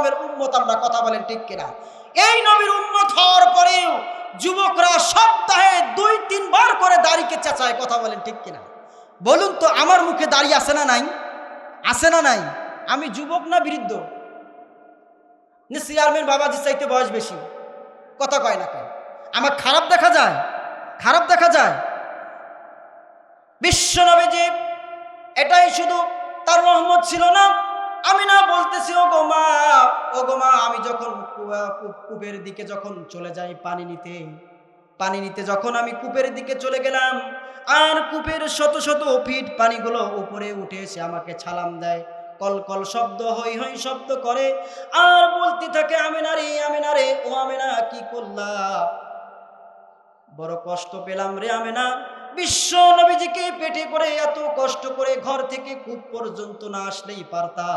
সাল্লামের উম্মত আমরা কথা বলেন ঠিক কিনা? এই নবীর উম্মত হওয়ার পরেও যুবকরা সপ্তাহে দুই, তিনবার করে দাড়িকে চেঁচায় কথা বলেন ঠিক কিনা? বলুন তো, আমার মুখে দাড়ি আছে না নাই? আছে না নাই? আমি যুবক না বৃদ্ধ? চেয়ারম্যান বাবাজি চাইতে বয়স বেশি। কথা কয় না কয় আমার খারাপ দেখা যায়? খারাপ দেখা যায়? বিশ্ব নবীজি, এটাই শুধু তার রহমত ছিল না আমি না বলতেছি ও গো মা ও গো মা, আমি যখন কূপের দিকে যখন চলে যাই পানি নিতে পানি নিতে যখন আমি কূপের দিকে চলে গেলাম, আর কূপের শত শত ফিট পানিগুলো উপরে উঠে এসে আমাকে ছালাম দেয়, কল কল শব্দ হই হই শব্দ করে, আর বলতে থাকে আমিনা রে আমিনা রে, ও আমিনা কি করলা? বড় কষ্ট পেলাম রে আমিনা বিশ্ব নবীজিকে পেটে করে এত কষ্ট করে ঘর থেকে কূপ পর্যন্ত না আসলেই পারতা।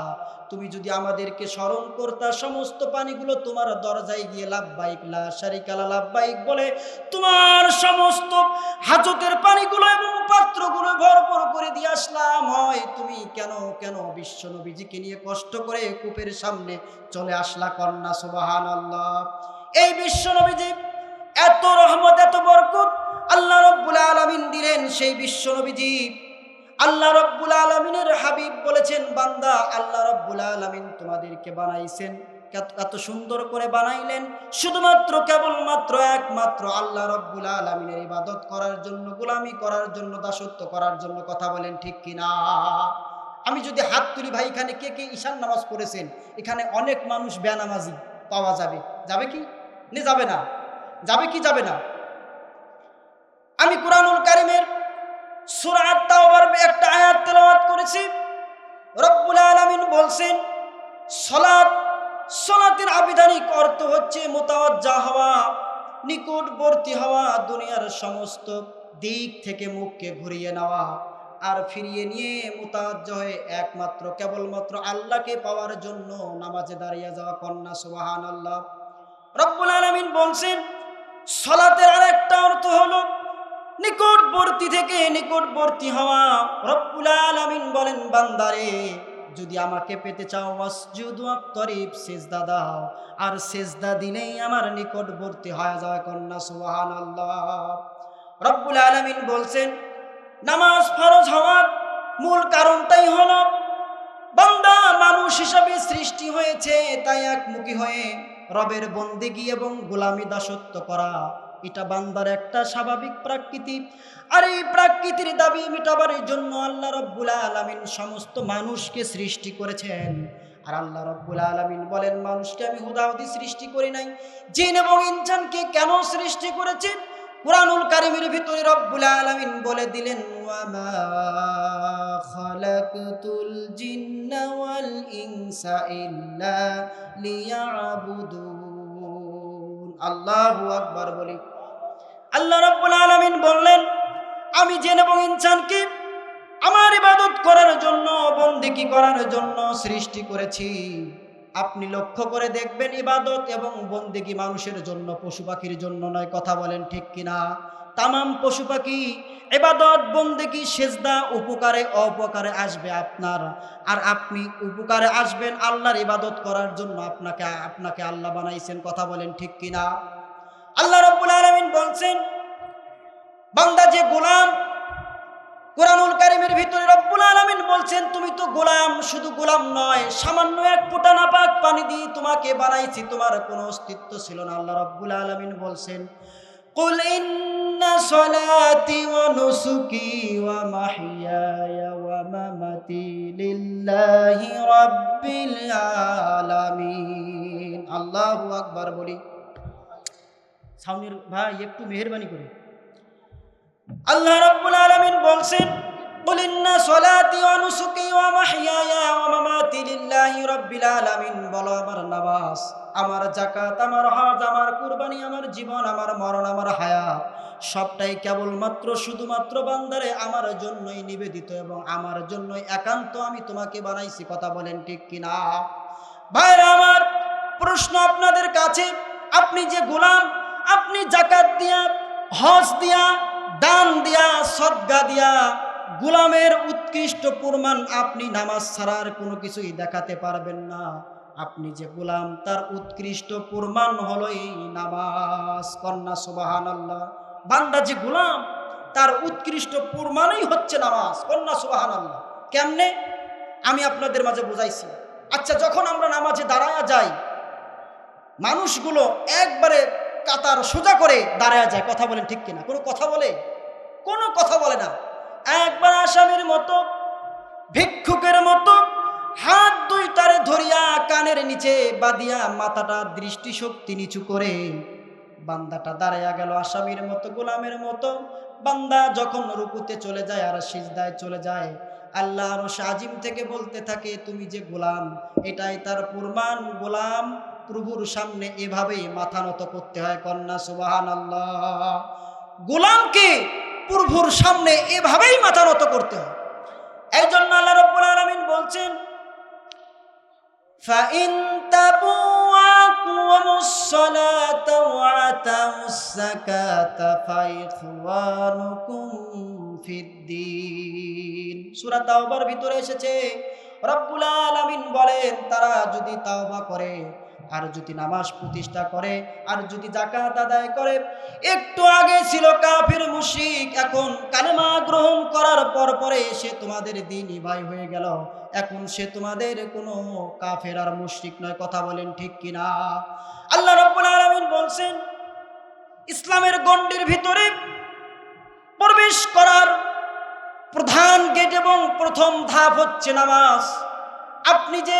তুমি যদি আমাদেরকে স্মরণ করতা, সমস্ত পানিগুলো তোমার দরজায় গিয়ে লাভবাইক লা শারিকালা লাভবাইক বলে তোমার সমস্ত হাজতের পানিগুলো এবং পাত্রগুলো ভরপুর করে দিয়ে আসলাম। হয় তুমি কেন কেন বিশ্ব নবীজিকে নিয়ে কষ্ট করে কূপের সামনে চলে আসলা কন্যা সুবাহান আল্লাহ এই বিশ্ব নবীজি এত রহমত, এত বরকত সেই বিশ্ব নবীজি আল্লাহ রব্বুল আলমিনের হাবিব বলেছেন, বান্দা, আল্লাহ রব্বুল আলমিন তোমাদেরকে বানাইছেন। এত সুন্দর করে বানাইলেন, শুধুমাত্র কেবলমাত্র একমাত্র আল্লাহ রব্বুল আলমিনের ইবাদত করার জন্য, গোলামি করার জন্য, দাসত্ব করার জন্য কথা বলেন, ঠিক কিনা আমি যদি হাত তুলি, ভাই, এখানে কে কে ঈশান নামাজ পড়েছেন? এখানে অনেক মানুষ বেনামাজি পাওয়া যাবে। যাবে কি? নে, যাবে না। যাবে কি, যাবে না? আমি কোরআনুল কারিমের একটা আয়াত তেলাওয়াত আলামিন বলছেন, সলাত আবিধানিক অর্থ হচ্ছে হওয়া, নিকটবর্তী হওয়া, দুনিয়ার সমস্ত দিক থেকে মুখকে ঘুরিয়ে নেওয়া, আর ফিরিয়ে নিয়ে মোতাজ্জ হয়ে একমাত্র, কেবলমাত্র আল্লাহকে পাওয়ার জন্য নামাজে দাঁড়িয়ে যাওয়া কন্যা সুবাহান আল্লাহ রব্বুল আলামিন বলছেন, সলাতের আরেকটা অর্থ হলো নিকটবর্তী থেকে নিকটবর্তী হওয়া রব্বুল আলামিন বলেন, বান্দারে, যদি আমাকে পেতে চাও, মসজুদ তরিফ সেজদা দাও। আর সেজদা দিলেই আমার নিকটবর্তী হয়ে যায় কন্যা সুবহান আল্লাহ রব্বুল আলামিন বলছেন, নামাজ ফরজ হওয়ার মূল কারণটাই হলো, বান্দা মানুষ হিসাবে সৃষ্টি হয়েছে, তাই একমুখী হয়ে রবের বন্দিগি এবং গোলামি দাসত্ব করা। এটা বান্দার একটা স্বাভাবিক প্রাকৃতি। আর এই প্রাকৃতির দাবি মেটাবার জন্য আল্লাহ রব্বুল আলমিন সমস্ত মানুষকে সৃষ্টি করেছেন। আর আল্লাহ রব্বুল আলমিন বলেন, মানুষকে আমি হুদাহুদি সৃষ্টি করি নাই। জিন এবং ইনসানকে কেন সৃষ্টি করেছেন কোরআনুল কারিমের ভিতরে রব্বুল আলামিন বলে দিলেন খালাকতুল জিন্না ওয়াল ইনসা ইল্লা আল্লাহু আকবার বলি। আল্লাহ রব্বুল আলমিন বললেন, আমি জেন এবং ইনসানকে আমার ইবাদত করার জন্য বন্দিকি করার জন্য সৃষ্টি করেছি। আপনি লক্ষ্য করে দেখবেন ইবাদত এবং বন্দিকি মানুষের জন্য, পশু পাখির জন্য নয়, কথা বলেন ঠিক কিনা? তামাম পশু পাখি এবাদত বন্দেগী, সেজদা, উপকারে, অপকারে আসবে আপনার। আর আপনি উপকারে আসবেন আল্লাহর ইবাদত করার জন্য। আপনাকে আপনাকে আল্লাহ বানাইছেন, কথা বলেন ঠিক কিনা? আল্লাহ রব্বুল আলামিন বলছেন, বান্দা যে গোলাম, কোরআনুল কারিমের ভিতরে রব্বুল আলামিন বলছেন, তুমি তো গোলাম, শুধু গোলাম নয়, সামান্য এক ফোঁটা নাপাক পানি দিয়ে তোমাকে বানাইছি, তোমার কোনো অস্তিত্ব ছিল না। আল্লাহ রব্বুল আলামিন বলছেন قل إن صلاتي ونسكي ومحياي ومماتي لله رب العالمين আল্লাহু আকবার বলি সাউনির ভাই একটু মেহেরবানি করে আল্লাহ রাব্বুল আলামিন বলছেন قل إن صلاتي ونسكي ومحياي ومماتي لله رب العالمين বলো আমার নামাজ আমার জাকাত আমার হজ আমার কুরবানি আমার জীবন আমার মরণ আমার হায়াত সবটাই কেবলমাত্র শুধুমাত্র বান্দারে আমার জন্যই নিবেদিত এবং আমার জন্যই একান্ত আমি তোমাকে বানাইছি কথা বলেন ঠিক কিনা ভাইরা আমার প্রশ্ন আপনাদের কাছে আপনি যে গোলাম আপনি জাকাত দিয়া হজ দিয়া দান দিয়া সদ্গা দিয়া গোলামের উৎকৃষ্ট প্রমাণ আপনি নামাজ ছাড়ার কোনো কিছুই দেখাতে পারবেন না। আপনি যে গোলাম, তার উৎকৃষ্ট প্রমাণ হলো এই নামাজ। কন্যা সুবাহান আল্লাহ বান্দা যে গোলাম, তার উৎকৃষ্ট প্রমাণই হচ্ছে নামাজ। কন্যা সুবাহান আল্লাহ কেমনে? আমি আপনাদের মাঝে বুঝাইছি। আচ্ছা যখন আমরা নামাজে দাঁড়ায়া যাই, মানুষগুলো একবারে কাতার সোজা করে দাঁড়ায়া যায়। কথা বলেন ঠিক কিনা? কোনো কথা বলে? কোনো কথা বলে না। একবার আসামির মতো, ভিক্ষুকের মতো, হাত দুই তারে ধরিয়া কানের নিচে বাদিয়া মাথাটা দৃষ্টিশক্তি নিচু করে বান্দাটা দাঁড়াইয়া গেল আসামির মতো, গোলামের মতো। বান্দা যখন রুকুতে চলে যায় আর সিজদায় চলে যায়, আল্লাহ আজিম থেকে বলতে থাকে, তুমি যে গোলাম, এটাই তার প্রমাণ। গোলাম প্রভুর সামনে এভাবেই মাথা নত করতে হয়, কন্যা সুবাহান আল্লাহ গোলামকে প্রভুর সামনে এভাবেই মাথা নত করতে হয় এই জন্য আল্লাহ রব্বুল আলামিন বলছেন فإن تبوا وأقوموا الصلاة وآتوا الزكاة فإخوانكم في الدين সূরা তাওবার ভিতরে এসেছে রব্বুল আলামিন বলেন তারা যদি তাওবা করে আর যদি নামাজ প্রতিষ্ঠা করে, আর যদি জাকাত আদায় করে, একটু আগে ছিল কাফির মুশিক এখন কালেমা গ্রহণ করার পর পরে সে তোমাদের দিনই ভাই হয়ে গেল। এখন সে তোমাদের কোনো কাফের আর মুশরিক নয়, কথা বলেন ঠিক কিনা? আল্লাহ রব্বুল আলামিন বলছেন, ইসলামের গণ্ডির ভিতরে প্রবেশ করার প্রধান গেট এবং প্রথম ধাপ হচ্ছে নামাজ। আপনি যে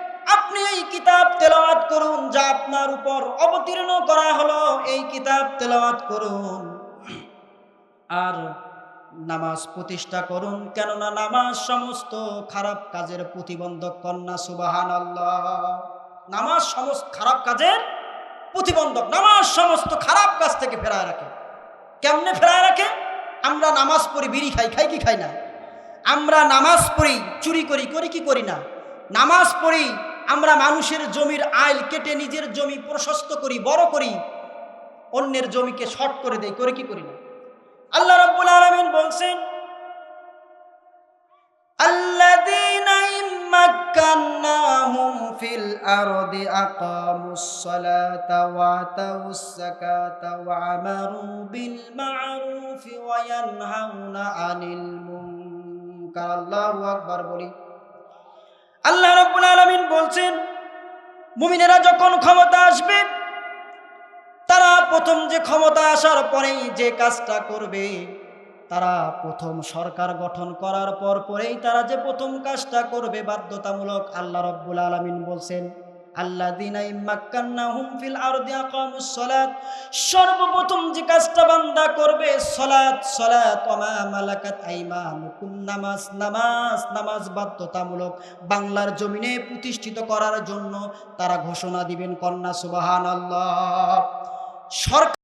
আপনি এই কিতাব তেলাওয়াত করুন, যা আপনার উপর অবতীর্ণ করা হলো, এই কিতাব তেলাওয়াত করুন। আর নামাজ প্রতিষ্ঠা করুন, কেননা নামাজ সমস্ত খারাপ কাজের প্রতিবন্ধক কন্যা সুবাহান নামাজ সমস্ত খারাপ কাজের প্রতিবন্ধক, নামাজ সমস্ত খারাপ কাজ থেকে ফেরায় রাখে। কেমনে ফেরায় রাখে? আমরা নামাজ পড়ি, বিড়ি খাই খাই কি খাই না? আমরা নামাজ পড়ি, চুরি করি করি কি করি না? নামাজ পড়ি আমরা মানুষের জমির আইল কেটে নিজের জমি প্রশস্ত করি, বড় করি, অন্যের জমিকে শর্ট করে দেয় করে কি করি না? আল্লাহ রাব্বুল আলামিন বলছেন ইম্মাক্কান্নাহুম ফিল আরদি আকামুস সালাতা ওয়া আতাউস যাকাতা ওয়া আমারু বিল মা'রুফি ওয়া ইয়ানহাউনা আনিল মুনকার। আল্লাহু রব্বুল আলমিন বলছেন, মুমিনেরা যখন ক্ষমতা আসবে, তারা প্রথম যে ক্ষমতা আসার পরেই যে কাজটা করবে, তারা প্রথম সরকার গঠন করার পর পরেই তারা যে প্রথম কাজটা করবে, বাধ্যতামূলক আল্লাহ রব্বুল আলমিন বলছেন বাংলার জমিনে প্রতিষ্ঠিত করার জন্য তারা ঘোষণা দিবেন কন্যা সুবাহ সরকার